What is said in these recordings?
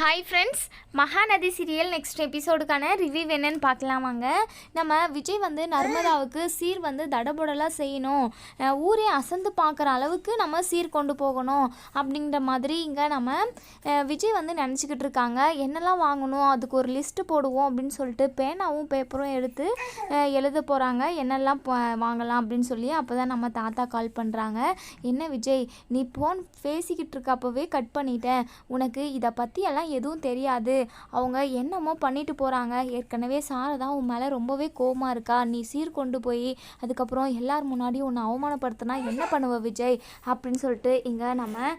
Hi friends Mahanadhi serial next எபிசோடுக்கான review என்னன்னு பார்க்கலாமாங்க நம்ம விஜய் வந்து நர்மதாவுக்கு சீர் வந்து தடபுடலாக செய்யணும். ஊரே அசந்து பார்க்குற அளவுக்கு நம்ம சீர் கொண்டு போகணும் அப்படிங்கிற மாதிரி இங்கே நம்ம விஜய் வந்து நினச்சிக்கிட்டு இருக்காங்க. என்னெல்லாம் வாங்கணும்? அதுக்கு ஒரு லிஸ்ட்டு போடுவோம் அப்படின்னு சொல்லிட்டு பேனாவும் பேப்பரும் எடுத்து எழுத போகிறாங்க என்னெல்லாம் வாங்கலாம் அப்படின்னு சொல்லி அப்போ தான் நம்ம தாத்தா கால் பண்ணுறாங்க என்ன விஜய் நீ ஃபோன் பேசிக்கிட்டு இருக்க அப்போவே கட் பண்ணிட்டேன் உனக்கு இதை பற்றி எல்லாம் எதுவும் தெரியாது. அவங்க என்னமோ பண்ணிட்டு போகிறாங்க ஏற்கனவே சாரதான் உன் மேலே ரொம்பவே கோபமாக இருக்கா. நீ சீர் கொண்டு போய் அதுக்கப்புறம் எல்லார் முன்னாடியும் உன்னை அவமானப்படுத்தினா என்ன பண்ணுவ விஜய்? அப்படின்னு சொல்லிட்டு இங்கே நம்ம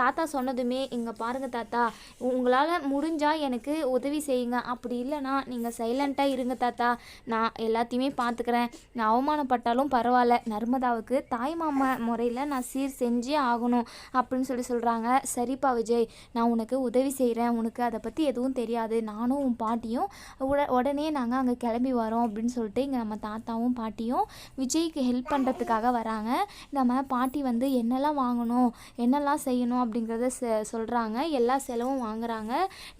தாத்தா சொன்னதுமே இங்கே பாருங்கள் தாத்தா. உங்களால் முடிஞ்சால் எனக்கு உதவி செய்யுங்க. அப்படி இல்லைன்னா நீங்கள் சைலண்ட்டாக இருங்க தாத்தா. நான் எல்லாத்தையுமே பார்த்துக்கிறேன் நான் அவமானப்பட்டாலும் பரவாயில்ல. நர்மதாவுக்கு தாய் மாமா முறையில் நான் சீர் செஞ்சே ஆகணும் அப்படின்னு சொல்லி சொல்கிறாங்க சரிப்பா விஜய். நான் உனக்கு உதவி செய்கிறேன் உனக்கு அதை பற்றி எதுவும் தெரியாது. நானும் உன் பாட்டியும் உட உடனே நாங்கள் அங்கே கிளம்பி வரோம் அப்படின்னு சொல்லிட்டு இங்கே நம்ம தாத்தாவும் பாட்டியும் விஜய்க்கு ஹெல்ப் பண்ணுறதுக்காக வராங்க. நம்ம பாட்டி வந்து என்னெல்லாம் வாங்கணும் என்னெல்லாம் செய்யணும் அப்படிங்கிறத செ சொல்கிறாங்க எல்லா செலவும் வாங்குறாங்க.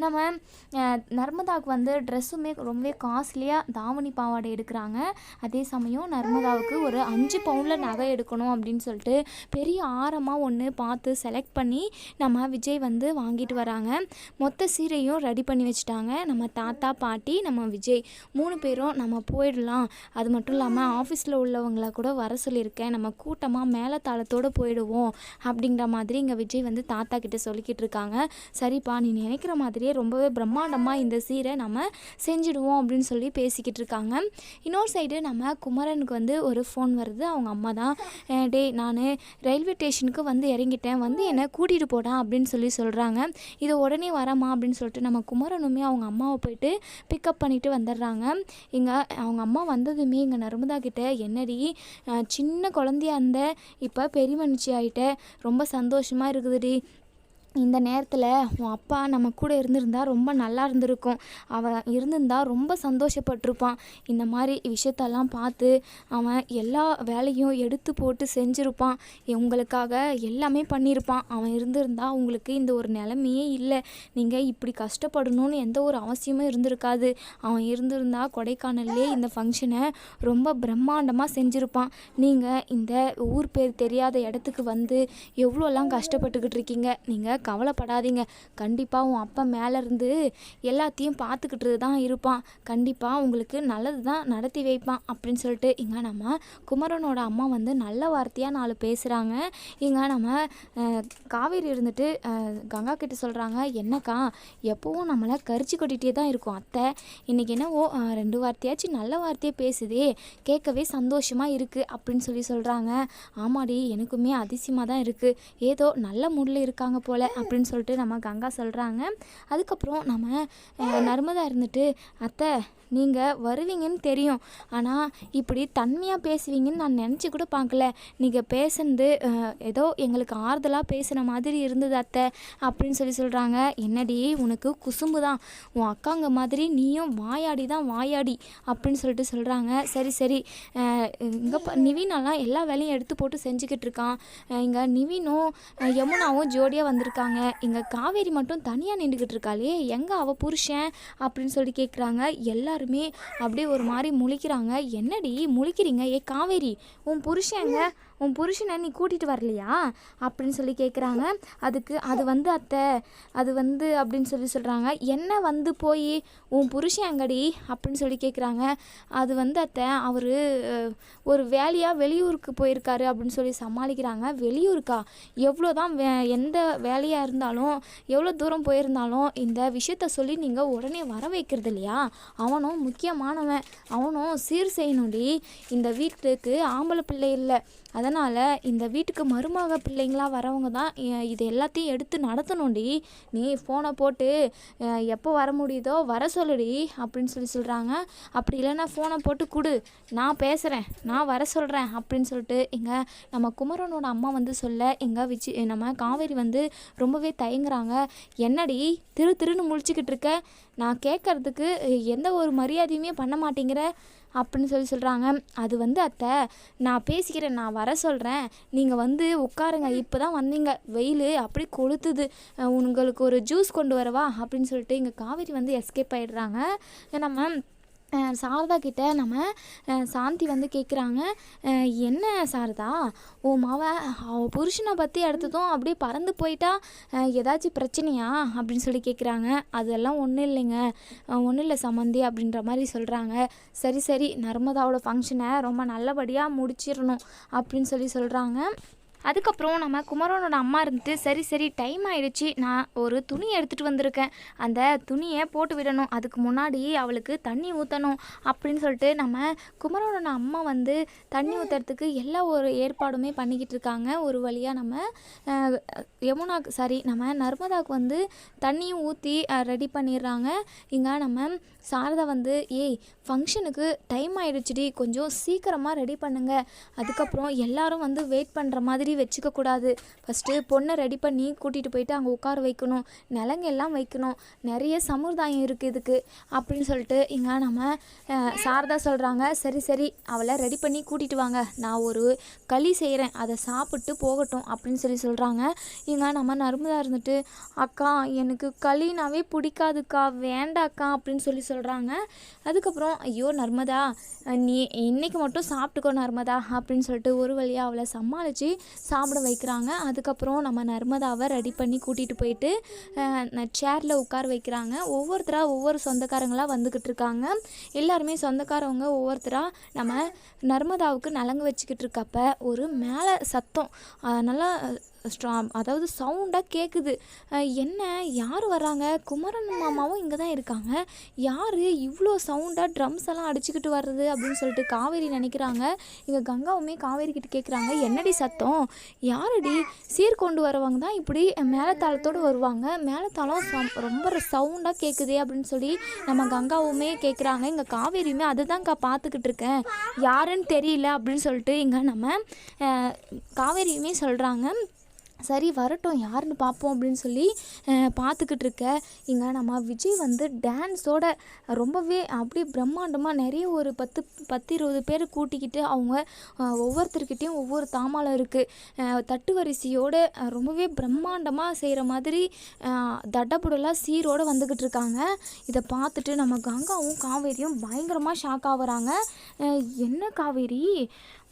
நம்ம நர்மதாவுக்கு வந்து ட்ரெஸ்ஸுமே ரொம்பவே காஸ்ட்லியாக தாவணி பாவாடை எடுக்கிறாங்க. அதே சமயம் நர்மதாவுக்கு ஒரு அஞ்சு பவுனில் நகை எடுக்கணும் அப்படின்னு சொல்லிட்டு பெரிய ஆரமாக ஒன்று பார்த்து செலக்ட் பண்ணி நம்ம விஜய் வந்து வாங்கிட்டு வராங்க. மொத்த சீரையும் ரெடி பண்ணி வச்சுட்டாங்க. நம்ம தாத்தா பாட்டி நம்ம விஜய் மூணு பேரும் நம்ம போயிடலாம். அது மட்டும் இல்லாமல் ஆஃபீஸில் உள்ளவங்கள கூட வர சொல்லியிருக்கேன். நம்ம கூட்டமாக மேலே தாளத்தோடு போயிடுவோம் அப்படிங்கிற மாதிரி இங்கே விஜய் வந்து தாத்தா கிட்டே சொல்லிக்கிட்டு இருக்காங்க. சரிப்பா நீ நினைக்கிற மாதிரியே ரொம்பவே பிரம்மாண்டமாக இந்த சீரை நம்ம செஞ்சுடுவோம் அப்படின்னு சொல்லி பேசிக்கிட்டு இருக்காங்க. இன்னொரு சைடு நம்ம குமரனுக்கு வந்து ஒரு ஃபோன் வருது. அவங்க அம்மா தான் டே டேய் நான் ரயில்வே ஸ்டேஷனுக்கு வந்து இறங்கிட்டேன். வந்து என்னை கூட்டிகிட்டு போடா அப்படின்னு சொல்லி சொல்கிறாங்க இது உடனே வரமா அப்படின்னு சொல்லிட்டு நம்ம குமரனுமே அவங்க அம்மாவை போயிட்டு பிக்கப் பண்ணிட்டு வந்துடுறாங்க. இங்கே அவங்க அம்மா வந்ததுமே இங்கே நர்மதா கிட்ட என்னடி சின்ன குழந்தையா இருந்த இப்போ பெரிய மனுஷி ஆகிட்ட ரொம்ப சந்தோஷமாக இருக்குதுடி இந்த நேரத்தில் உன் அப்பா நம்ம கூட இருந்திருந்தா ரொம்ப நல்லா இருந்திருக்கும். அவன் இருந்திருந்தா ரொம்ப சந்தோஷப்பட்டிருப்பான். இந்த மாதிரி விஷயத்தெல்லாம் பார்த்து அவன் எல்லா வேலையும் எடுத்து போட்டு செஞ்சுருப்பான். உங்களுக்காக எல்லாமே பண்ணியிருப்பான் அவன் இருந்திருந்தா உங்களுக்கு இந்த ஒரு நிலமையே இல்லை. நீங்கள் இப்படி கஷ்டப்படணும்னு எந்த ஒரு அவசியமும் இருந்திருக்காது. அவன் இருந்திருந்தா கொடைக்கானல்லே இந்த ஃபங்க்ஷனை ரொம்ப பிரம்மாண்டமாக செஞ்சுருப்பான். நீங்கள் இந்த ஊர் பேர் தெரியாத இடத்துக்கு வந்து எவ்வளோலாம் கஷ்டப்பட்டுக்கிட்டு இருக்கீங்க? நீங்கள் கவலைப்படாதீங்க. கண்டிப்பாக உன் அப்பா மேலே இருந்து எல்லாத்தையும் பார்த்துக்கிட்டு தான் இருப்பான். கண்டிப்பாக உங்களுக்கு நல்லது தான் நடத்தி வைப்பான் அப்படின்னு சொல்லிட்டு இங்கே நம்ம குமரனோட அம்மா வந்து நல்ல வார்த்தையாக நாலு பேசுகிறாங்க இங்கே நம்ம காவேரி இருந்துட்டு கங்கா கிட்ட சொல்கிறாங்க என்னக்கா எப்போவும் நம்மளை கரிச்சு கொட்டிகிட்டே தான் இருக்கும் அத்தை. இன்றைக்கி என்னவோ ரெண்டு வார்த்தையாச்சும் நல்ல வார்த்தையே பேசுதே. கேட்கவே சந்தோஷமாக இருக்குது அப்படின்னு சொல்லி சொல்கிறாங்க ஆமாடி எனக்குமே அதிசயமாக தான் இருக்குது ஏதோ நல்ல மூடில் இருக்காங்க போல். அப்படின்னு சொல்லிட்டு நம்ம கங்கா சொல்கிறாங்க அதுக்கப்புறம் நம்ம நர்மதா இருந்துட்டு அத்தை நீங்கள் வருவீங்கன்னு தெரியும். ஆனால் இப்படி தன்மையாக பேசுவீங்கன்னு நான் நினச்சி கூட பார்க்கல. நீங்கள் பேசுனது ஏதோ எங்களுக்கு ஆறுதலாக பேசுகிற மாதிரி இருந்தது அத்தை அப்படின்னு சொல்லி சொல்கிறாங்க என்னடி உனக்கு குசும்பு தான். உன் அக்காங்க மாதிரி நீயும் வாயாடி தான் வாயாடி அப்படின்னு சொல்லிட்டு சொல்கிறாங்க சரி சரி. இங்கே நிவீனெல்லாம் எல்லா வேலையும் எடுத்து போட்டு செஞ்சுக்கிட்டு இருக்கான். இங்கே நிவினும் யமுனாவும் ஜோடியாக வந்திருக்காங்க இருக்காங்க. இங்கே காவேரி மட்டும் தனியாக நின்றுக்கிட்டு இருக்காளே. எங்கே அவள் புருஷன் அப்படின்னு சொல்லி கேட்குறாங்க எல்லாருமே அப்படியே ஒரு மாதிரி முழிக்கிறாங்க. என்னடி முழிக்கிறீங்க? ஏ காவேரி உன் புருஷன் எங்கே? உன் புருஷனை நீ கூட்டிகிட்டு வரலையா? அப்படின்னு சொல்லி கேட்குறாங்க அதுக்கு அது வந்து அத்தை அது வந்து அப்படின்னு சொல்லி சொல்கிறாங்க என்ன வந்து போய் உன் புருஷன் எங்கடி அப்படின்னு சொல்லி கேட்குறாங்க அது வந்து அத்தை அவர் ஒரு வேலையாக வெளியூருக்கு போயிருக்காரு அப்படின்னு சொல்லி சமாளிக்கிறாங்க. வெளியூருக்கா? எவ்வளோ தான் வே எந்த வேலையாக இருந்தாலும் எவ்வளோ தூரம் போயிருந்தாலும் இந்த விஷயத்த சொல்லி நீங்கள் உடனே வர வைக்கிறது இல்லையா? அவனும் முக்கியமானவன் அவனும் சீர் செய்யணும்டி. இந்த வீட்டுக்கு ஆம்பளை பிள்ளை இல்லை. அதனால் இந்த வீட்டுக்கு மருமக பிள்ளைங்களா வரவங்க தான் இது எல்லாத்தையும் எடுத்து நடத்தணும்டி. நீ ஃபோனை போட்டு எப்போ வர முடியுதோ வர சொல்லுடி அப்படின்னு சொல்லி சொல்கிறாங்க அப்படி இல்லைன்னா ஃபோனை போட்டு கொடு. நான் பேசுகிறேன் நான் வர சொல்கிறேன் அப்படின்னு சொல்லிட்டு இங்கே நம்ம குமரனோட அம்மா வந்து சொல்ல இங்கே விஜி நம்ம காவேரி வந்து ரொம்பவே தயங்குறாங்க. என்னடி திரு திருன்னு முழிச்சுக்கிட்டு இருக்க? நான் கேட்கறதுக்கு எந்த ஒரு மரியாதையுமே பண்ண மாட்டேங்கிற? அப்படின்னு சொல்லி சொல்கிறாங்க அது வந்து அத்தை நான் பேசிக்கிறேன் நான் வர சொல்கிறேன் நீங்கள் வந்து உட்காருங்க. இப்போ தான் வந்தீங்க. வெயில் அப்படி கொளுத்துது. உங்களுக்கு ஒரு ஜூஸ் கொண்டு வரவா? அப்படின்னு சொல்லிட்டு இங்கே காவேரி வந்து எஸ்கேப் ஆகிடுறாங்க நம்ம சாரதா கிட்ட நம்ம சாந்தி வந்து கேட்குறாங்க என்ன சாரதா? ஓ மாவ அவ புருஷனை பற்றி எடுத்ததும் அப்படியே பறந்து போயிட்டா? ஏதாச்சும் பிரச்சனையா? அப்படின்னு சொல்லி கேட்குறாங்க அதெல்லாம் ஒன்றும் இல்லைங்க. ஒன்றும் இல்லை சம்மந்தி அப்படின்ற மாதிரி சொல்கிறாங்க சரி சரி நர்மதாவோட ஃபங்க்ஷனை ரொம்ப நல்லபடியாக முடிச்சிடணும் அப்படின்னு சொல்லி சொல்கிறாங்க அதுக்கப்புறம் நம்ம குமரனோட அம்மா இருந்துட்டு சரி சரி டைம் ஆயிடுச்சு. நான் ஒரு துணி எடுத்துகிட்டு வந்திருக்கேன். அந்த துணியை போட்டு விடணும். அதுக்கு முன்னாடி அவளுக்கு தண்ணி ஊற்றணும் அப்படின்னு சொல்லிட்டு நம்ம குமரனோட அம்மா வந்து தண்ணி ஊற்றுறதுக்கு எல்லா ஒரு ஏற்பாடுமே பண்ணிக்கிட்டு இருக்காங்க. ஒரு வழியாக நம்ம யமுனாக்கு சாரி நம்ம நர்மதாவுக்கு வந்து தண்ணியும் ஊற்றி ரெடி பண்ணிடுறாங்க. இங்கே நம்ம சாரதா வந்து ஏய் ஃபங்க்ஷனுக்கு டைம் ஆயிடுச்சுடி கொஞ்சம் சீக்கிரமாக ரெடி பண்ணுங்க. அதுக்கப்புறம் எல்லாரும் வந்து வெயிட் பண்ணுற மாதிரி வச்சுக்கக்கூடாது ஃபஸ்ட்டு பொண்ணை ரெடி பண்ணி கூட்டிகிட்டு போயிட்டு அங்கே உட்கார வைக்கணும். நிலங்க எல்லாம் வைக்கணும். நிறைய சமுதாயம் இருக்குது இதுக்கு. அப்படின்னு சொல்லிட்டு இங்கே நம்ம சாரதா சொல்கிறாங்க சரி சரி அவளை ரெடி பண்ணி கூட்டிகிட்டு வாங்க. நான் ஒரு களி செய்கிறேன் அதை சாப்பிட்டு போகட்டும். அப்படின்னு சொல்லி சொல்கிறாங்க இங்கே நம்ம நர்மதா இருந்துட்டு அக்கா எனக்கு களினாவே பிடிக்காதுக்கா வேண்டாக்கா அப்படின்னு சொல்லி சொல் சொல்கிறாங்க அதுக்கப்புறம் ஐயோ நர்மதா நீ இன்றைக்கி மட்டும் சாப்பிட்டுக்கோ நர்மதா அப்படின்னு சொல்லிட்டு ஒரு வழியாக அவளை சமாளித்து சாப்பிட வைக்கிறாங்க. அதுக்கப்புறம் நம்ம நர்மதாவை ரெடி பண்ணி கூட்டிகிட்டு போயிட்டு சேரில் உட்கார வைக்கிறாங்க. ஒவ்வொருத்தராக ஒவ்வொரு சொந்தக்காரங்களாக வந்துக்கிட்டு இருக்காங்க. எல்லாருமே சொந்தக்காரவங்க ஒவ்வொருத்தராக நம்ம நர்மதாவுக்கு நலங்கு வச்சுக்கிட்டு இருக்கப்ப ஒரு மேலே சத்தம் நல்லா ஸ்ட்ரா அதாவது சவுண்டாக கேட்குது என்ன யார் வராங்க குமரன் மாமாவும் இங்கே தான் இருக்காங்க. யார் இவ்வளோ சவுண்டாக ட்ரம்ஸ் எல்லாம் அடிச்சுக்கிட்டு வர்றது அப்படின்னு சொல்லிட்டு காவேரி நினைக்கிறாங்க. இங்கே கங்காவுமே காவேரி கிட்ட கேட்குறாங்க என்னடி சத்தம்? யாரடி? சீர் கொண்டு வரவங்க தான் இப்படி மேலத்தாளத்தோடு வருவாங்க. மேலத்தாளம் சம் ரொம்ப சவுண்டாக கேட்குதே அப்படின்னு சொல்லி நம்ம கங்காவுமே கேட்குறாங்க இங்கே காவேரியுமே அதுதான்க்கா பார்த்துக்கிட்டு இருக்கேன். யாருன்னு தெரியல அப்படின்னு சொல்லிட்டு இங்கே நம்ம காவேரியுமே சொல்கிறாங்க சரி வரட்டும் யாருன்னு பார்ப்போம் அப்படின்னு சொல்லி பார்த்துக்கிட்டு இருக்க. இங்கே நம்ம விஜய் வந்து டான்ஸோட ரொம்பவே அப்படியே பிரம்மாண்டமாக நிறைய ஒரு பத்து பத்து இருபது பேர் கூட்டிக்கிட்டு அவங்க ஒவ்வொருத்தர்கிட்டையும் ஒவ்வொரு தாமாலம் இருக்குது தட்டு வரிசையோடு ரொம்பவே பிரம்மாண்டமாக செய்கிற மாதிரி தடப்புடலாக சீரோடு வந்துக்கிட்டு இருக்காங்க. இதை பார்த்துட்டு நம்ம கங்காவும் காவேரியும் பயங்கரமாக ஷாக் ஆகுறாங்க என்ன காவேரி?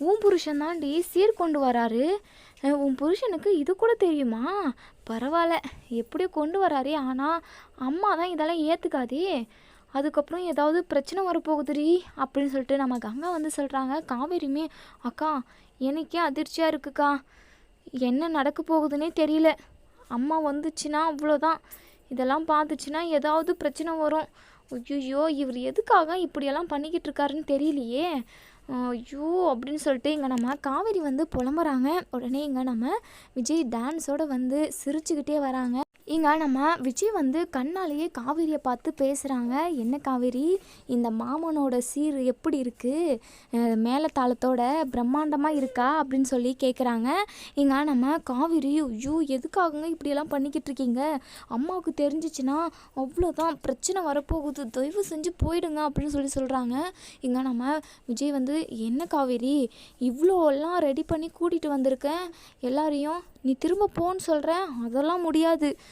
உன் புருஷன் தாண்டி சீர் கொண்டு வராரு. உன் புருஷனுக்கு இது கூட தெரியுமா? பரவாயில்ல. எப்படியோ கொண்டு வராரே. ஆனால் அம்மா தான் இதெல்லாம் ஏற்றுக்காதே அதுக்கப்புறம் ஏதாவது பிரச்சனை வரப்போகுதுடி அப்படின்னு சொல்லிட்டு நம்ம கங்கா வந்து சொல்கிறாங்க காவேரியுமே அக்கா எனக்கே அதிர்ச்சியாக இருக்குக்கா. என்ன நடக்க போகுதுன்னே தெரியல. அம்மா வந்துச்சுன்னா அவ்வளோதான் இதெல்லாம் பார்த்துச்சுன்னா ஏதாவது பிரச்சனை வரும். ஐயோ இவர் எதுக்காக இப்படியெல்லாம் பண்ணிக்கிட்டு இருக்காருன்னு தெரியலையே. ஐயோ அப்படின்னு சொல்லிட்டு இங்கே நம்ம காவேரி வந்து புலம்புறாங்க. உடனே இங்கே நம்ம விஜய் டான்ஸோட வந்து சிரிச்சுக்கிட்டே வராங்க. இங்கே நம்ம விஜய் வந்து கண்ணாலேயே காவேரியை பார்த்து பேசுகிறாங்க என்ன காவேரி? இந்த மாமனோட சீர் எப்படி இருக்குது மேலே தாளத்தோட பிரம்மாண்டமாக இருக்கா? அப்படின்னு சொல்லி கேட்குறாங்க இங்கே நம்ம காவேரி ஐயோ எதுக்காகங்க இப்படியெல்லாம் பண்ணிக்கிட்டு இருக்கீங்க? அம்மாவுக்கு தெரிஞ்சிச்சுன்னா அவ்வளோதான் பிரச்சனை வரப்போகுது. தயவு செஞ்சு போயிடுங்க அப்படின்னு சொல்லி சொல்கிறாங்க இங்கே நம்ம விஜய் வந்து என்ன காவேரி? இவ்வளோலாம் ரெடி பண்ணி கூட்டிகிட்டு வந்திருக்கேன் எல்லாரையும் நீ திரும்ப போன்னு சொல்கிற அதெல்லாம் முடியாது.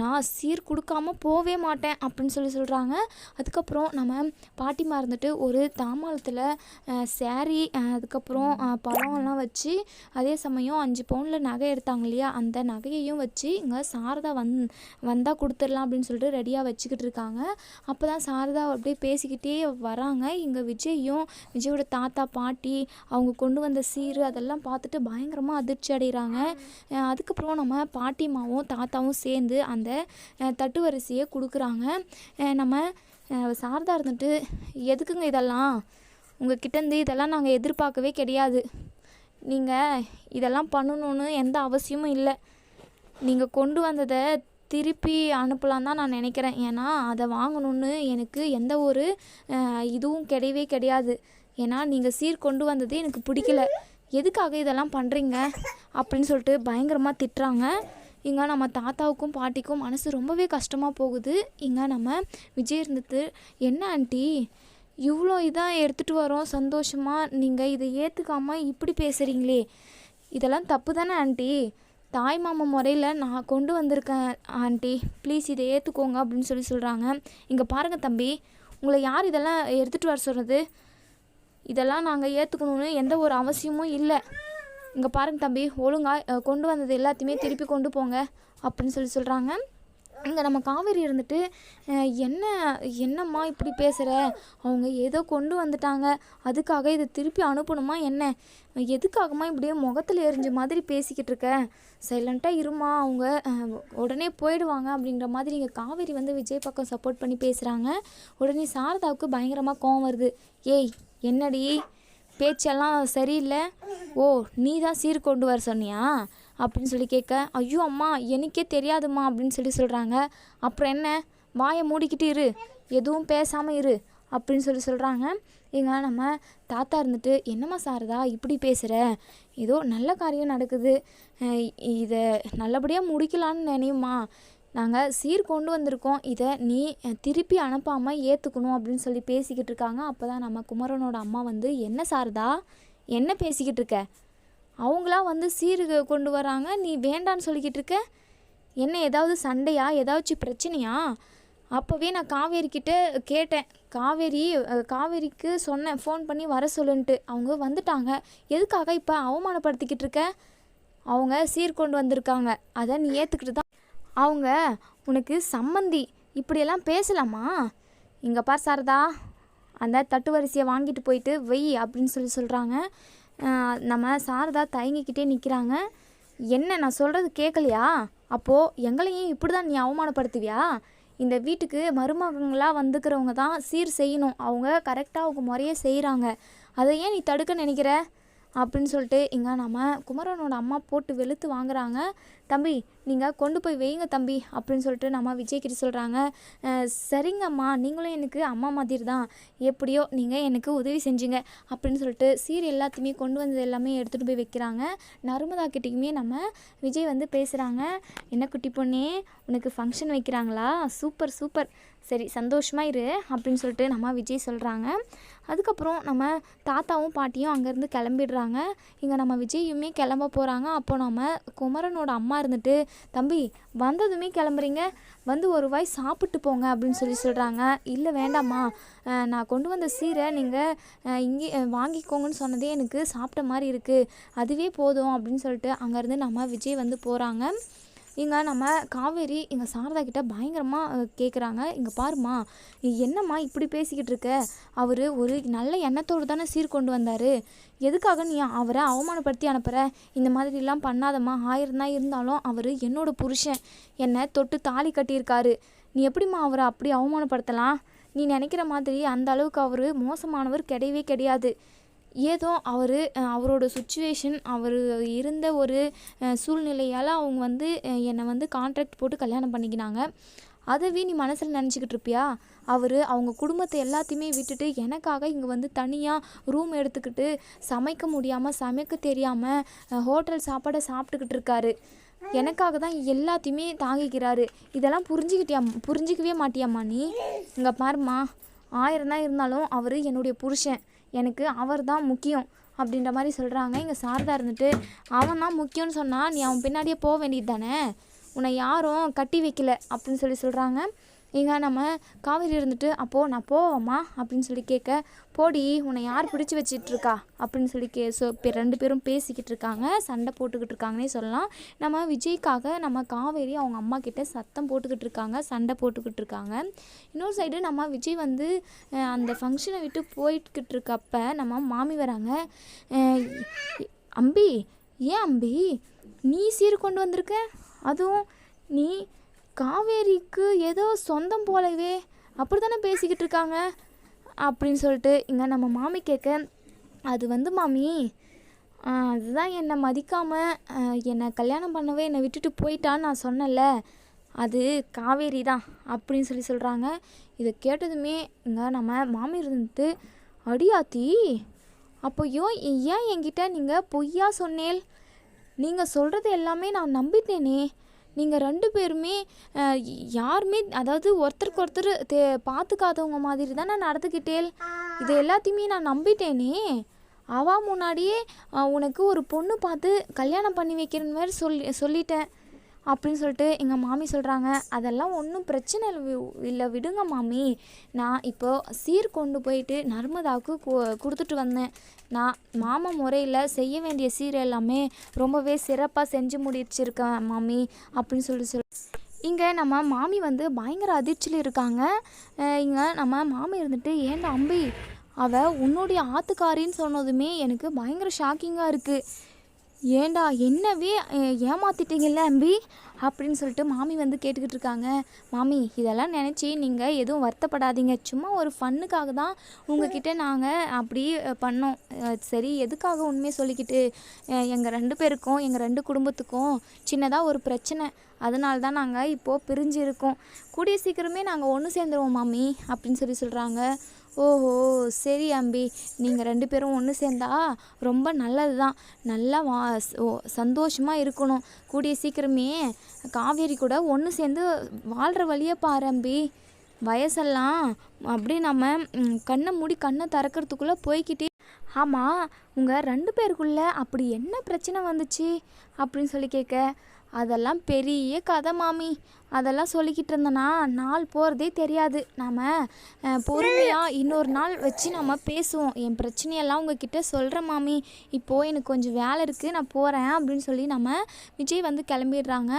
நான் சீர் கொடுக்காம போவே மாட்டேன் அப்படின்னு சொல்லி சொல்கிறாங்க அதுக்கப்புறம் நம்ம பாட்டிமா இருந்துட்டு ஒரு தாமாளத்தில் சேரீ அதுக்கப்புறம் பழம்லாம் வச்சு அதே சமயம் அஞ்சு பவுனில் நகை எடுத்தாங்க இல்லையா? அந்த நகையையும் வச்சு இங்கே சாரதா வந் வந்தால் கொடுத்துடலாம் அப்படின்னு சொல்லிட்டு ரெடியாக வச்சுக்கிட்டு இருக்காங்க. அப்போ தான் சாரதா அப்படியே பேசிக்கிட்டே வராங்க. இங்கே விஜயும் விஜயோட தாத்தா பாட்டி அவங்க கொண்டு வந்த சீர் அதெல்லாம் பார்த்துட்டு பயங்கரமாக அதிர்ச்சி அடைகிறாங்க. அதுக்கப்புறம் நம்ம பாட்டிமாவும் தாத்தாவும் சேர்ந்து அந்த அந்த தட்டு வரிசையை கொடுக்குறாங்க. நம்ம சாரதா இருந்துட்டு எதுக்குங்க இதெல்லாம்? உங்கள் கிட்டேருந்து இதெல்லாம் நாங்கள் எதிர்பார்க்கவே கிடையாது. நீங்கள் இதெல்லாம் பண்ணணும்னு எந்த அவசியமும் இல்லை. நீங்கள் கொண்டு வந்ததை திருப்பி அனுப்பலாம் தான் நான் நினைக்கிறேன். ஏன்னா அதை வாங்கணும்னு எனக்கு எந்த ஒரு இதுவும் கிடையவே கிடையாது. ஏன்னா நீங்கள் சீர் கொண்டு வந்தது எனக்கு பிடிக்கல. எதுக்காக இதெல்லாம் பண்ணுறீங்க அப்படின்னு சொல்லிட்டு பயங்கரமாக திட்டுறாங்க. இங்கே நம்ம தாத்தாவுக்கும் பாட்டிக்கும் மனசு ரொம்பவே கஷ்டமாக போகுது. இங்கே நம்ம விஜய் இருந்துட்டு என்ன ஆண்டி? இவ்வளோ இதாக எடுத்துகிட்டு வரோம் சந்தோஷமாக நீங்கள் இதை ஏற்றுக்காமல் இப்படி பேசுகிறீங்களே இதெல்லாம் தப்பு தானே ஆண்டி? தாய் மாமா முறையில் நான் கொண்டு வந்திருக்கேன் ஆண்டி. ப்ளீஸ் இதை ஏற்றுக்கோங்க அப்படின்னு சொல்லி சொல்கிறாங்க இங்கே பாருங்கள் தம்பி உங்களை யார் இதெல்லாம் எடுத்துகிட்டு வர சொல்கிறது இதெல்லாம் நாங்கள் ஏற்றுக்கணும்னு எந்த ஒரு அவசியமும் இல்லை. இங்கே பாருங்க தம்பி ஒழுங்காக கொண்டு வந்தது எல்லாத்தையுமே திருப்பி கொண்டு போங்க அப்படின்னு சொல்லி சொல்கிறாங்க இங்கே நம்ம காவேரி இருந்துட்டு என்ன என்னம்மா இப்படி பேசுகிற அவங்க ஏதோ கொண்டு வந்துட்டாங்க. அதுக்காக இதை திருப்பி அனுப்பணுமா என்ன? எதுக்காகமா இப்படியே முகத்தில் எரிஞ்ச மாதிரி பேசிக்கிட்டு இருக்க? சைலண்ட்டாக இருமா அவங்க. உடனே போயிடுவாங்க அப்படின்ற மாதிரி இங்கே காவேரி வந்து விஜய் பக்கம் சப்போர்ட் பண்ணி பேசுகிறாங்க உடனே சாரதாவுக்கு பயங்கரமாக கோவம் வருது. ஏய் என்னடி? பேச்செல்லாம் சரியில்லை. ஓ நீ தான் சீர் கொண்டு வர சொன்னியா? அப்படின்னு சொல்லி கேட்க ஐயோ அம்மா எனக்கே தெரியாதும்மா அப்படின்னு சொல்லி சொல்கிறாங்க அப்புறம் என்ன? வாயை மூடிக்கிட்டு இரு. எதுவும் பேசாமல் இரு அப்படின்னு சொல்லி சொல்கிறாங்க இங்க நம்ம தாத்தா இருந்துட்டு என்னம்மா சாரதா இப்படி பேசுகிற ஏதோ நல்ல காரியம் நடக்குது. இதை நல்லபடியாக முடிக்கலான்னு நினையுமா நாங்கள் சீர் கொண்டு வந்திருக்கோம். இதை நீ திருப்பி அனுப்பாமல் ஏற்றுக்கணும் அப்படின்னு சொல்லி பேசிக்கிட்டு இருக்காங்க. அப்போ தான் நம்ம குமரனோட அம்மா வந்து என்ன சாரதா? என்ன பேசிக்கிட்டு இருக்க? அவங்களா வந்து சீரு கொண்டு வராங்க. நீ வேண்டான்னு சொல்லிக்கிட்டு இருக்க? என்ன ஏதாவது சண்டையா? ஏதாச்சும் பிரச்சனையா? அப்போவே நான் காவேரிக்கிட்ட கேட்டேன். காவேரி காவேரிக்கு சொன்னேன். ஃபோன் பண்ணி வர சொல்லுன்ட்டு. அவங்க வந்துட்டாங்க. எதுக்காக இப்போ அவமானப்படுத்திக்கிட்டு இருக்க? அவங்க சீர் கொண்டு வந்திருக்காங்க. அதை நீ ஏற்றுக்கிட்டு தான் அவங்க உனக்கு சம்மந்தி இப்படியெல்லாம் பேசலாமா? இங்கே பார் சாரதா அந்த தட்டுவரிசையை வாங்கிட்டு போயிட்டு வெய் அப்படின்னு சொல்லி சொல்கிறாங்க நம்ம சாரதா தயங்கிக்கிட்டே நிற்கிறாங்க என்ன நான் சொல்கிறது கேட்கலையா அப்போது எங்களையும் இப்படி தான் நீ அவமானப்படுத்துவியா? இந்த வீட்டுக்கு மருமகங்களாக வந்துக்கிறவங்க தான் சீர் செய்யணும். அவங்க கரெக்டாக அவங்க முறையே செய்கிறாங்க அதை ஏன் நீ தடுக்க நினைக்கிற? அப்படின்னு சொல்லிட்டு இங்கே நம்ம குமரனோட அம்மா போட்டு வெளுத்து வாங்குறாங்க. தம்பி நீங்கள் கொண்டு போய் வைங்க தம்பி அப்படின்னு சொல்லிட்டு நம்ம விஜய்கிட்ட சொல்கிறாங்க சரிங்கம்மா நீங்களும் எனக்கு அம்மா மாதிரி தான் எப்படியோ நீங்கள் எனக்கு உதவி செஞ்சுங்க அப்படின்னு சொல்லிட்டு சீர் எல்லாத்தையுமே கொண்டு வந்தது எல்லாமே எடுத்துகிட்டு போய் வைக்கிறாங்க. நர்மதா கிட்டேயுமே நம்ம விஜய் வந்து பேசுகிறாங்க என்ன குட்டி பொண்ணே உனக்கு ஃபங்க்ஷன் வைக்கிறாங்களா? Super super. சரி சந்தோஷமாக இரு அப்படின்னு சொல்லிட்டு நம்ம விஜய் சொல்கிறாங்க அதுக்கப்புறம் நம்ம தாத்தாவும் பாட்டியும் அங்கேருந்து கிளம்பிடுறாங்க. இங்கே நம்ம விஜயுமே கிளம்ப போகிறாங்க அப்போ நம்ம குமரனோட அம்மா இருந்துட்டு தம்பி வந்ததுமே கிளம்புறீங்க. வந்து ஒரு வாய் சாப்பிட்டு போங்க அப்படின்னு சொல்லி சொல்கிறாங்க இல்லை வேண்டாம்மா. நான் கொண்டு வந்த சீரை நீங்கள் இங்கே வாங்கிக்கோங்கன்னு சொன்னதே எனக்கு சாப்பிட்ட மாதிரி இருக்குது அதுவே போதும் அப்படின்னு சொல்லிட்டு அங்கேருந்து நம்ம விஜய் வந்து போகிறாங்க இங்கே நம்ம காவேரி இங்கே சாரதா கிட்ட பயங்கரமாக கேட்குறாங்க இங்கே பாருமா நீ என்னம்மா இப்படி பேசிக்கிட்டு இருக்க? அவர் ஒரு நல்ல எண்ணத்தோடு தானே சீர்கொண்டு வந்தார். எதுக்காக நீ அவரை அவமானப்படுத்தி அனுப்புகிற இந்த மாதிரிலாம் பண்ணாதம்மா. ஆயிரம் தான் இருந்தாலும் அவர் என்னோட புருஷன். என்னை தொட்டு தாலி கட்டியிருக்காரு. நீ எப்படிம்மா அவரை அப்படி அவமானப்படுத்தலாம்? நீ நினைக்கிற மாதிரி அந்த அளவுக்கு அவர் மோசமானவர் கிடையவே கிடையாது. ஏதோ அவர் அவரோட சுச்சுவேஷன் அவர் இருந்த ஒரு சூழ்நிலையால் அவங்க வந்து என்னை வந்து கான்ட்ராக்ட் போட்டு கல்யாணம் பண்ணிக்கினாங்க. அதுவே நீ மனசில் நினச்சிக்கிட்டு இருப்பியா? அவர் அவங்க குடும்பத்தை எல்லாத்தையுமே விட்டுட்டு எனக்காக இங்கே வந்து தனியாக ரூம் எடுத்துக்கிட்டு சமைக்க முடியாமல் சமைக்க தெரியாமல் ஹோட்டல் சாப்பாடை சாப்பிட்டுக்கிட்டு இருக்காரு. எனக்காக தான் எல்லாத்தையுமே தாங்கிக்கிறாரு. இதெல்லாம் புரிஞ்சுக்கிட்டியா புரிஞ்சிக்கவே மாட்டியாம்மா நீ? இங்கே பாரும்மா ஆயிரம் தான் இருந்தாலும் அவர் என்னுடைய புருஷன். எனக்கு அவர் தான் முக்கியம் அப்படின்ற மாதிரி சொல்கிறாங்க இங்கே சாரதா இருந்துட்டு அவன் தான் முக்கியம்னு சொன்னால் நீ அவன் பின்னாடியே போக வேண்டியது தானே? உன்னை யாரும் கட்டி வைக்கல அப்படின்னு சொல்லி சொல்கிறாங்க இங்கே நம்ம காவேரி இருந்துட்டு அப்போது நான் போவோம்மா அப்படின்னு சொல்லி கேட்க போடி உன்னை யார் பிடிச்சி வச்சிட்ருக்கா? அப்படின்னு சொல்லி கே சொ இப்போ ரெண்டு பேரும் பேசிக்கிட்டு இருக்காங்க. சண்டை போட்டுக்கிட்டு இருக்காங்கன்னே சொல்லலாம். நம்ம விஜய்க்காக நம்ம காவேரி அவங்க அம்மா கிட்ட சத்தம் போட்டுக்கிட்டு இருக்காங்க சண்டை போட்டுக்கிட்டு இருக்காங்க. இன்னொரு சைடு நம்ம விஜய் வந்து அந்த ஃபங்க்ஷனை விட்டு போயிட்டுக்கிட்டு இருக்கப்ப நம்ம மாமி வராங்க. அம்பி ஏன் அம்பி? நீ சீர் கொண்டு வந்திருக்க? அதுவும் நீ காவேரிக்கு ஏதோ சொந்தம் போலவே அப்படி தானே பேசிக்கிட்டு இருக்காங்க? அப்படின்னு சொல்லிட்டு இங்கே நம்ம மாமி கேட்க அது வந்து மாமி அதுதான் என்னை மதிக்காமல் என்னை கல்யாணம் பண்ணவே என்னை விட்டுட்டு போயிட்டான்னு நான் சொன்னேன்ல. அது காவேரி தான் அப்படின்னு சொல்லி சொல்கிறாங்க இதை கேட்டதுமே இங்கே நம்ம மாமி இருந்துட்டு அடியாத்தி அப்போயோ ஏன் என்கிட்ட நீங்கள் பொய்யா சொன்னேல்? நீங்கள் சொல்கிறது எல்லாமே நான் நம்பிட்டேனே. நீங்கள் ரெண்டு பேருமே யாருமே அதாவது ஒருத்தருக்கு ஒருத்தர் தே பார்த்துக்காதவங்க மாதிரி தானே நடந்துக்கிட்டேல் இது எல்லாத்தையுமே நான் நம்பிட்டேனே. அவா முன்னாடியே உனக்கு ஒரு பொண்ணு பார்த்து கல்யாணம் பண்ணி வைக்கிற மாதிரி சொல்லி சொல்லிட்டேன். அப்படின்னு சொல்லிட்டு எங்கள் மாமி சொல்கிறாங்க அதெல்லாம் ஒன்றும் பிரச்சனை இல்லை இல்லை விடுங்க மாமி. நான் இப்போது சீர் கொண்டு போயிட்டு நர்மதாவுக்கு கொடுத்துட்டு வந்தேன். நான் மாமா முறையில் செய்ய வேண்டிய சீர் எல்லாமே ரொம்பவே சிறப்பாக செஞ்சு முடிச்சிருக்கேன் மாமி அப்படின்னு சொல்லி சொல் இங்கே நம்ம மாமி வந்து பயங்கர அதிர்ச்சியில் இருக்காங்க. இங்கே நம்ம மாமி இருந்துட்டு ஏன்டா அம்பி அவள் உன்னுடைய ஆத்துக்காரின்னு சொன்னதுமே எனக்கு பயங்கர ஷாக்கிங்காக இருக்குது ஏண்டா என்னவே ஏமாத்திட்டீங்கல்ல அம்பி அப்படின்னு சொல்லிட்டு மாமி வந்து கேட்டுக்கிட்டு இருக்காங்க. மாமி இதெல்லாம் நினச்சி நீங்கள் எதுவும் வருத்தப்படாதீங்க. சும்மா ஒரு ஃபன்னுக்காக தான் உங்ககிட்ட நாங்கள் அப்படி பண்ணோம். சரி எதுக்காக உண்மையை சொல்லிக்கிட்டு எங்கள் ரெண்டு பேருக்கும் எங்கள் ரெண்டு குடும்பத்துக்கும் சின்னதாக ஒரு பிரச்சனை. அதனால தான் நாங்கள் இப்போது பிரிஞ்சு இருக்கோம். கூடிய சீக்கிரமே நாங்கள் ஒன்று சேர்ந்துருவோம் மாமி அப்படின்னு சொல்லி சொல்கிறாங்க ஓஹோ சரி அம்பி. நீங்கள் ரெண்டு பேரும் ஒன்று சேர்ந்தா ரொம்ப நல்லது தான் நல்லா வா சந்தோஷமாக இருக்கணும். கூடிய சீக்கிரமே காவேரி கூட ஒன்று சேர்ந்து வாழ்கிற வழியை பாரு அம்பி. வயசெல்லாம் அப்படியே நம்ம கண்ணை மூடி கண்ணை திறக்கிறதுக்குள்ளே போய்கிட்டே ஆமாம் உங்கள் ரெண்டு பேருக்குள்ளே அப்படி என்ன பிரச்சனை வந்துச்சு? அப்படின்னு சொல்லி கேட்க அதெல்லாம் பெரிய கதை மாமி. அதெல்லாம் சொல்லிக்கிட்டு இருந்தேன்னா நாள் போகிறதே தெரியாது. நாம் பொறுமையாக இன்னொரு நாள் வச்சு நம்ம பேசுவோம். என் பிரச்சனையெல்லாம் உங்ககிட்ட சொல்கிறேன் மாமி. இப்போது எனக்கு கொஞ்சம் வேலை இருக்குது நான் போகிறேன் அப்படின்னு சொல்லி நம்ம விஜய் வந்து கிளம்பிடுறாங்க.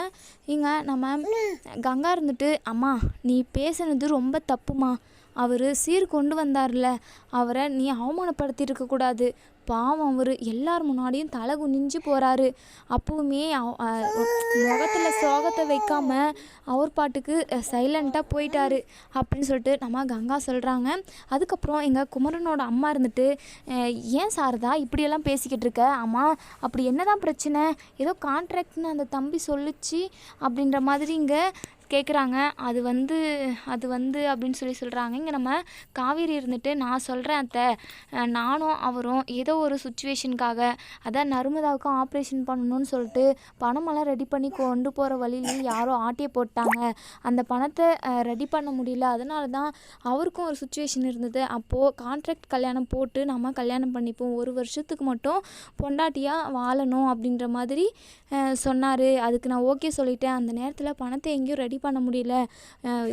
இங்கே நம்ம கங்கா இருந்துட்டு அம்மா நீ பேசுனது ரொம்ப தப்புமா. அவர் சீர் கொண்டு வந்தார்ல. அவரை நீ அவமானப்படுத்தி இருக்கக்கூடாது பாவம் அவர். எல்லார் முன்னாடியும் தலை குனிஞ்சு போகிறாரு அப்பவுமே முகத்தில் சோகத்தை வைக்காம அவர் பாட்டுக்கு சைலண்ட்டாக போயிட்டாரு அப்படின்னு சொல்லிட்டு நம்ம கங்கா சொல்கிறாங்க அதுக்கப்புறம் எங்கள் குமரனோட அம்மா இருந்துட்டு ஏன் சாரதா இப்படியெல்லாம் பேசிக்கிட்டு இருக்க? அம்மா அப்படி என்னதான் பிரச்சனை? ஏதோ கான்ட்ராக்ட்னு அந்த தம்பி சொல்லுச்சு அப்படின்ற மாதிரி இங்கே கேட்குறாங்க அது வந்து அது வந்து அப்படின்னு சொல்லி சொல்கிறாங்க இங்கே நம்ம காவேரி இருந்துட்டு நான் சொல்கிறேன் அத்தை. நானும் அவரும் ஏதோ ஒரு சுச்சுவேஷனுக்காக அதான் நர்மதாவுக்கும் ஆப்ரேஷன் பண்ணணும்னு சொல்லிட்டு பணமெல்லாம் ரெடி பண்ணி கொண்டு போகிற வழியிலையும் யாரோ ஆட்டியை போட்டாங்க. அந்த பணத்தை ரெடி பண்ண முடியல. அதனால தான் அவருக்கும் ஒரு சுச்சுவேஷன் இருந்தது. அப்போது கான்ட்ராக்ட் கல்யாணம் போட்டு நம்ம கல்யாணம் பண்ணிப்போம். ஒரு வருஷத்துக்கு மட்டும் பொண்டாட்டியாக வாழணும் அப்படின்ற மாதிரி சொன்னார். அதுக்கு நான் ஓகே சொல்லிட்டேன். அந்த நேரத்தில் பணத்தை எங்கேயும் ரெடி பண்ண முடியல.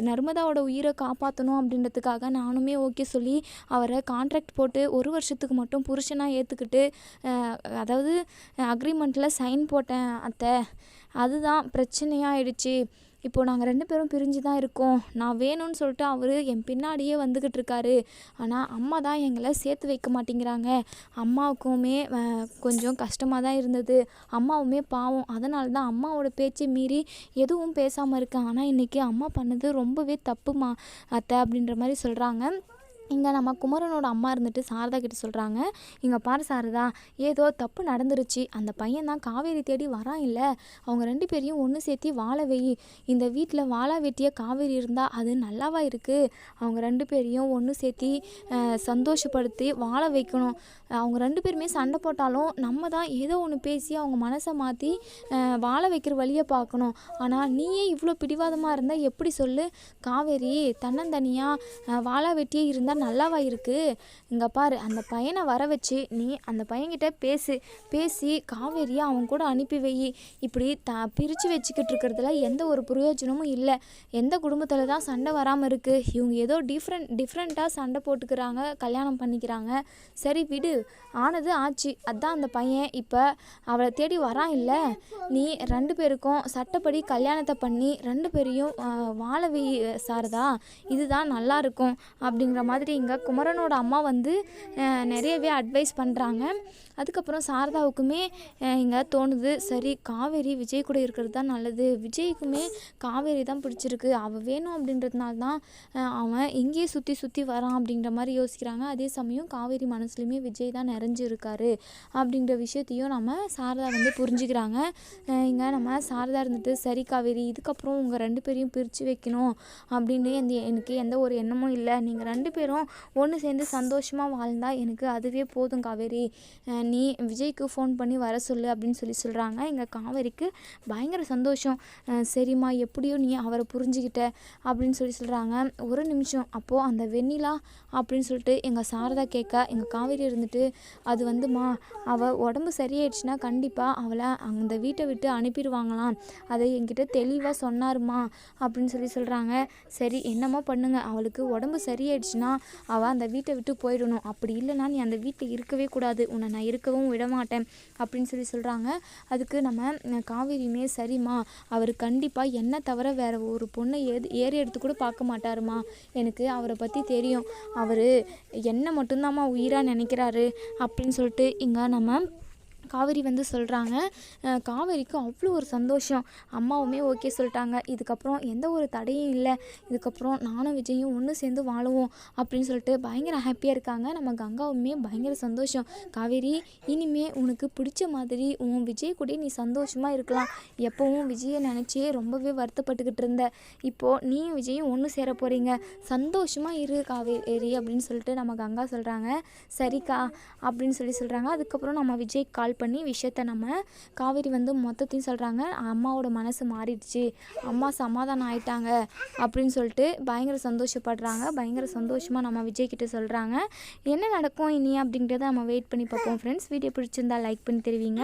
நர்மதாவோட உயிரை காப்பாற்றணும் அப்படின்றதுக்காக நானுமே ஓகே சொல்லி அவரை கான்ட்ராக்ட் போட்டு ஒரு வருஷத்துக்கு மட்டும் புருஷனாக ஏற்றுக்கிட்டு அதாவது அக்ரிமெண்ட்டில் சைன் போட்டேன் அத்தை. அதுதான் பிரச்சனையாக ஆயிடுச்சு இப்போது நாங்கள் ரெண்டு பேரும் பிரிஞ்சு தான் இருக்கோம். நான் வேணும்னு சொல்லிட்டு அவர் என் பின்னாடியே வந்துக்கிட்டு இருக்காரு. ஆனால் அம்மா தான் எங்களை சேர்த்து வைக்க மாட்டேங்கிறாங்க. அம்மாவுக்குமே கொஞ்சம் கஷ்டமாக தான் இருந்தது. அம்மாவுமே பாவம். அதனால தான் அம்மாவோட பேச்சை மீறி எதுவும் பேசாமல் இருக்கேன். ஆனால் இன்றைக்கி அம்மா பண்ணது ரொம்பவே தப்புமா அத்தை அப்படின்ற மாதிரி சொல்கிறாங்க இங்கே நம்ம குமரனோட அம்மா இருந்துட்டு சாரதா கிட்ட சொல்கிறாங்க இங்கே பாரு சாரதா ஏதோ தப்பு நடந்துருச்சு. அந்த பையன் தான் காவேரி தேடி வரான் இல்லை. அவங்க ரெண்டு பேரையும் ஒன்று சேர்த்தி வாழ வை இந்த வீட்டில் வாழா வெட்டிய காவேரி இருந்தால் அது நல்லாவா இருக்குது அவங்க ரெண்டு பேரையும் ஒன்று சேர்த்தி சந்தோஷப்படுத்தி வாழ வைக்கணும். அவங்க ரெண்டு பேருமே சண்டை போட்டாலும் நம்ம தான் ஏதோ ஒன்று பேசி அவங்க மனசை மாற்றி வாழ வைக்கிற வழியை பார்க்கணும். ஆனால் நீயே இவ்வளோ பிடிவாதமாக இருந்தால் எப்படி சொல்லு? காவேரி தன்னந்தனியாக வாழா வெட்டியே இருந்தால் நல்லாவா இருக்குது இங்கே பாரு அந்த பையனை வர வச்சு நீ அந்த பையன்கிட்ட பேசு. பேசி காவேரியை அவன் கூட அனுப்பி வை. இப்படி த பிரித்து வச்சுக்கிட்டு இருக்கிறதுல எந்த ஒரு பிரயோஜனமும் இல்லை. எந்த குடும்பத்தில் தான் சண்டை வராமல் இருக்குது இவங்க ஏதோ டிஃப்ரெண்ட் டிஃப்ரெண்ட்டாக சண்டை போட்டுக்கிறாங்க கல்யாணம் பண்ணிக்கிறாங்க. சரி விடு. ஆனது ஆச்சு. அதான் அந்த பையன் இப்போ அவளை தேடி வரான் இல்லை. நீ ரெண்டு பேருக்கும் சட்டப்படி கல்யாணத்தை பண்ணி ரெண்டு பேரையும் வாழவி சாரதா. இதுதான் நல்லாயிருக்கும் அப்படிங்கிற மாதிரி இங்கே குமரனோட அம்மா வந்து நிறையவே அட்வைஸ் பண்ணுறாங்க அதுக்கப்புறம் சாரதாவுக்குமே இங்கே தோணுது சரி காவேரி விஜய் கூட இருக்கிறது தான் நல்லது. விஜய்க்குமே காவேரி தான் பிடிச்சிருக்கு. அவள் வேணும் அப்படின்றதுனால தான் அவன் இங்கேயே சுற்றி சுற்றி வரான் அப்படின்ற மாதிரி யோசிக்கிறாங்க. அதே சமயம் காவேரி மனசுலையுமே விஜய் தான் நிறைஞ்சிருக்காரு அப்படின்ற விஷயத்தையும் நம்ம சாரதா வந்து புரிஞ்சுக்கிறாங்க. இங்கே நம்ம சாரதா இருந்துட்டு சரி காவேரி இதுக்கப்புறம் உங்கள் ரெண்டு பேரையும் பிரித்து வைக்கணும் அப்படின்னு எந்த எனக்கு எந்த ஒரு எண்ணமும் இல்லை. நீங்கள் ரெண்டு பேரும் ஒன்று சேர்ந்து சந்தோஷமாக வாழ்ந்தால் எனக்கு அதுவே போதும் காவேரி. பண்ணி நீ விஜய்க்கு ஃபோன் பண்ணி வர சொல்லு அப்படின்னு சொல்லி சொல்கிறாங்க எங்கள் காவேரிக்கு பயங்கர சந்தோஷம். சரிம்மா எப்படியோ நீ அவரை புரிஞ்சுக்கிட்ட அப்படின்னு சொல்லி சொல்கிறாங்க ஒரு நிமிஷம். அப்போது அந்த வெண்ணிலா அப்படின்னு சொல்லிட்டு எங்கள் சாரதா கேட்க எங்கள் காவேரி இருந்துட்டு அது வந்துமா அவள் உடம்பு சரியாயிடுச்சுன்னா கண்டிப்பாக அவளை அந்த வீட்டை விட்டு அனுப்பிடுவாங்களாம். அதை என்கிட்ட தெளிவாக சொன்னாருமா அப்படின்னு சொல்லி சொல்கிறாங்க சரி என்னமோ பண்ணுங்க. அவளுக்கு உடம்பு சரியாயிடுச்சுன்னா அவள் அந்த வீட்டை விட்டு போயிடணும். அப்படி இல்லைன்னா நீ அந்த வீட்டில் இருக்கவே கூடாது. உன்னை நான் இருக்கவும் விட மாட்டேன் அப்படின்னு சொல்லி சொல்கிறாங்க அதுக்கு நம்ம காவேரியுமே சரிம்மா. அவர் கண்டிப்பாக என்ன தவிர வேறு ஒரு பொண்ணை ஏது ஏறி எடுத்து கூட பார்க்க மாட்டாருமா? எனக்கு அவரை பற்றி தெரியும். அவர் என்ன மட்டும்தாம்மா உயிராக நினைக்கிறாரு அப்படின்னு சொல்லிட்டு இங்கே நம்ம காவேரி வந்து சொல்கிறாங்க காவேரிக்கு அவ்வளோ ஒரு சந்தோஷம். அம்மாவுமே ஓகே சொல்லிட்டாங்க. இதுக்கப்புறம் எந்த ஒரு தடையும் இல்லை. இதுக்கப்புறம் நானும் விஜயும் ஒன்று சேர்ந்து வாழுவோம் அப்படின்னு சொல்லிட்டு பயங்கர ஹாப்பியாக இருக்காங்க. நம்ம கங்காவுமே பயங்கர சந்தோஷம். காவேரி இனிமே உனக்கு பிடிச்ச மாதிரி உன் விஜய் கூட நீ சந்தோஷமாக இருக்கலாம். எப்போவும் விஜயை நினச்சே ரொம்பவே வருத்தப்பட்டுக்கிட்டு இருந்த. இப்போது நீயும் விஜயும் ஒன்று சேர போகிறீங்க சந்தோஷமாக இரு காவேரி அப்படின்னு சொல்லிட்டு நம்ம கங்கா சொல்கிறாங்க சரிக்கா அப்படின்னு சொல்லி சொல்கிறாங்க அதுக்கப்புறம் நம்ம விஜய் கால் பண்ணி விஷயத்த நம்ம காவேரி வந்து மொத்தத்தையும் சொல்கிறாங்க அம்மாவோட மனசு மாறிடுச்சு. அம்மா சமாதானம் ஆயிட்டாங்க அப்படின்னு சொல்லிட்டு பயங்கர சந்தோஷப்படுறாங்க. பயங்கர சந்தோஷமாக நம்ம விஜய் கிட்ட சொல்கிறாங்க என்ன நடக்கும் இனி அப்படிங்கிறத நம்ம வெயிட் பண்ணி பார்ப்போம் ஃப்ரெண்ட்ஸ் வீடியோ பிடிச்சிருந்தா லைக் பண்ணி தெரிவிங்க.